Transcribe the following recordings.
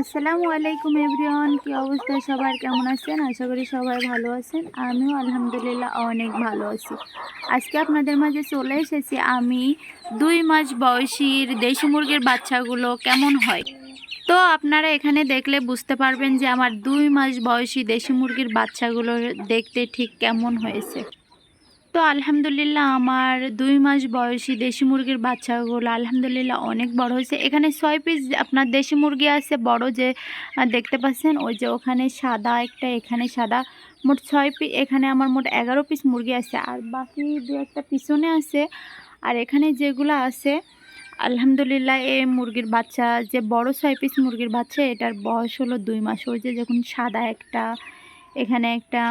আসসালামু আলাইকুম এভরিওয়ান, কি অবস্থায় সবার? কেমন আছেন? আশা করি সবাই ভালো আছেন। আমিও আলহামদুলিল্লাহ অনেক ভালো আছি। আজকে আপনাদের মাঝে চলে এসেছি আমি দুই মাস বয়সীর দেশি মুরগির বাচ্চাগুলো কেমন হয়? তো আপনারা এখানে দেখলে বুঝতে পারবেন যে আমার দুই মাস বয়সী দেশি মুরগির বাচ্চাগুলো দেখতে ঠিক কেমন হয়েছে। তো আলহামদুলিল্লাহ আমার দুই মাস বয়সী দেশি মুরগির বাচ্চাগুলো আলহামদুলিল্লাহ অনেক বড় হয়েছে। এখানে ছয় পিস আপনার দেশি মুরগি আছে, বড় যে দেখতে পাচ্ছেন, ওই যে ওখানে সাদা একটা, এখানে সাদা। মোট ছয় পিস এখানে আমার মোট এগারো পিস মুরগি আছে। আর বাকি দু একটা পিছনে আছে। আর এখানে যেগুলো আছে, আলহামদুলিল্লাহ এই মুরগির বাচ্চা, যে বড় ছয় পিস মুরগির বাচ্চা, এটার বয়স হলো দুই মাস। ওই যে যখন সাদা একটা, এখানে একটা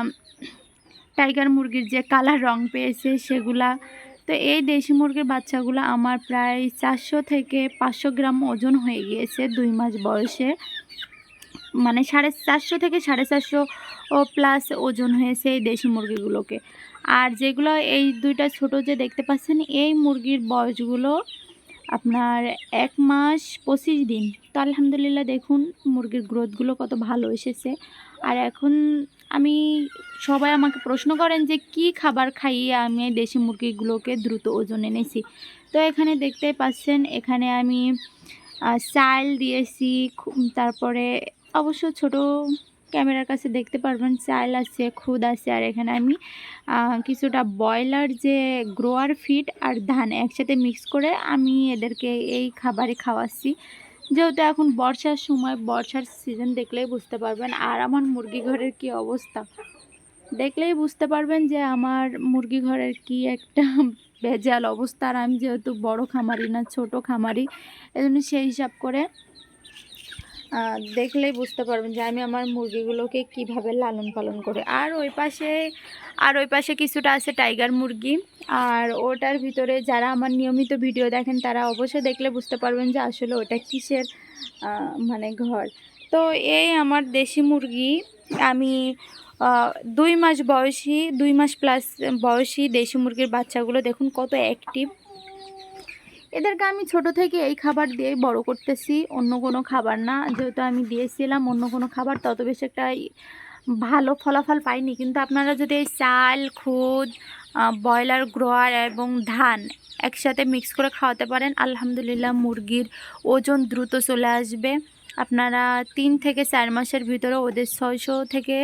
টাইগার মুরগির যে কালার রং পেয়েছে সেগুলা, তো এই দেশি মুরগির বাচ্চাগুলো আমার প্রায় চারশো থেকে পাঁচশো গ্রাম ওজন হয়ে গিয়েছে দুই মাস বয়সে। মানে সাড়ে চারশো থেকে সাড়ে চারশো ও প্লাস ওজন হয়েছে এই দেশি মুরগিগুলোকে। আর যেগুলো এই দুইটা ছোট যে দেখতে পাচ্ছেন, এই মুরগির বয়সগুলো আপনার এক মাস পঁচিশ দিন। তো আলহামদুলিল্লাহ দেখুন, মুরগির গ্রোথগুলো কত ভালো এসেছে। আর এখন আমি, সবাই আমাকে প্রশ্ন করেন যে, কি খাবার খাইয়ে আমি দেশি মুরগিগুলোকে দ্রুত ওজন এনেছি? তো এখানে দেখতে পাচ্ছেন, এখানে আমি চাল দিয়েছি তারপরে অবশ্য ছোট ক্যামেরার কাছে দেখতে পারবেন চাল আছে, খুদ আছে, আর এখানে আমি কিছুটা ব্রয়লার যে গ্রোয়ার ফিড আর ধান একসাথে মিক্স করে আমি এদেরকে এই খাবারে খাওয়াচ্ছি। যেহেতু এখন বর্ষার সময়, বর্ষার সিজন দেখলেই বুঝতে পারবেন, আর আমার মুরগি ঘরের কি অবস্থা? দেখলেই বুঝতে পারবেন যে আমার মুরগি ঘরের কি একটা ভেজাল অবস্থা, আর আমি যেহেতু বড় খামারি না, ছোট খামারি, এজন্য সেই হিসাব করে দেখলেই বুঝতে পারবেন যে আমি আমার মুরগিগুলোকে কীভাবে লালন পালন করি। আর ওই পাশে, আর ওই পাশে কিছুটা আছে টাইগার মুরগি। আর ওটার ভিতরে যারা আমার নিয়মিত ভিডিও দেখেন, তারা অবশ্যই দেখলে বুঝতে পারবেন যে আসলে ওটা কিসের মানে ঘর। তো এই আমার দেশি মুরগি, আমি দুই মাস বয়সী, দুই মাস প্লাস বয়সী দেশি মুরগির বাচ্চাগুলো দেখুন কত অ্যাক্টিভ এদেরকে আমি ছোট থেকে এই খাবার দিয়ে বড় করতেছি। অন্য কোনো খাবার না। যেহেতু আমি দিয়েছিলাম অন্য কোনো খাবার, তত বেশি একটা ভালো ফলাফল পাইনি। কিন্তু আপনারা যদি এই চাল, খুদ ব্রয়লার গ্রোয়ার এবং ধান একসাথে মিক্স করে খাওয়াতে পারেন, আলহামদুলিল্লাহ মুরগির ওজন দ্রুত চলে আসবে। আপনারা তিন থেকে চার মাসের ভিতরে ওদের ছয়শো থেকে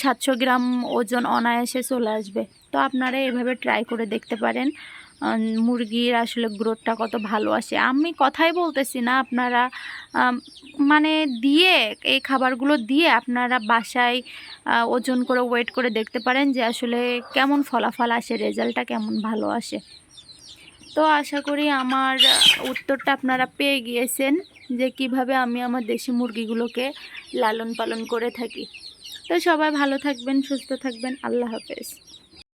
সাতশো গ্রাম ওজন অনায়াসে চলে আসবে। তো আপনারা এভাবে ট্রাই করে দেখতে পারেন। মুরগির আসলে গ্রোথটা কত ভালো আসে। আমি কথাই বলতেছি না, আপনারা মানে দিয়ে, এই খাবারগুলো দিয়ে আপনারা বাসায় ওজন করে ওয়েট করে দেখতে পারেন যে আসলে কেমন ফলাফল আসে রেজাল্টটা কেমন ভালো আসে। তো আশা করি আমার উত্তরটা আপনারা পেয়ে গিয়েছেন যে কীভাবে আমি আমার দেশি মুরগিগুলোকে লালন পালন করে থাকি। তো সবাই ভালো থাকবেন, সুস্থ থাকবেন, আল্লাহ হাফেজ।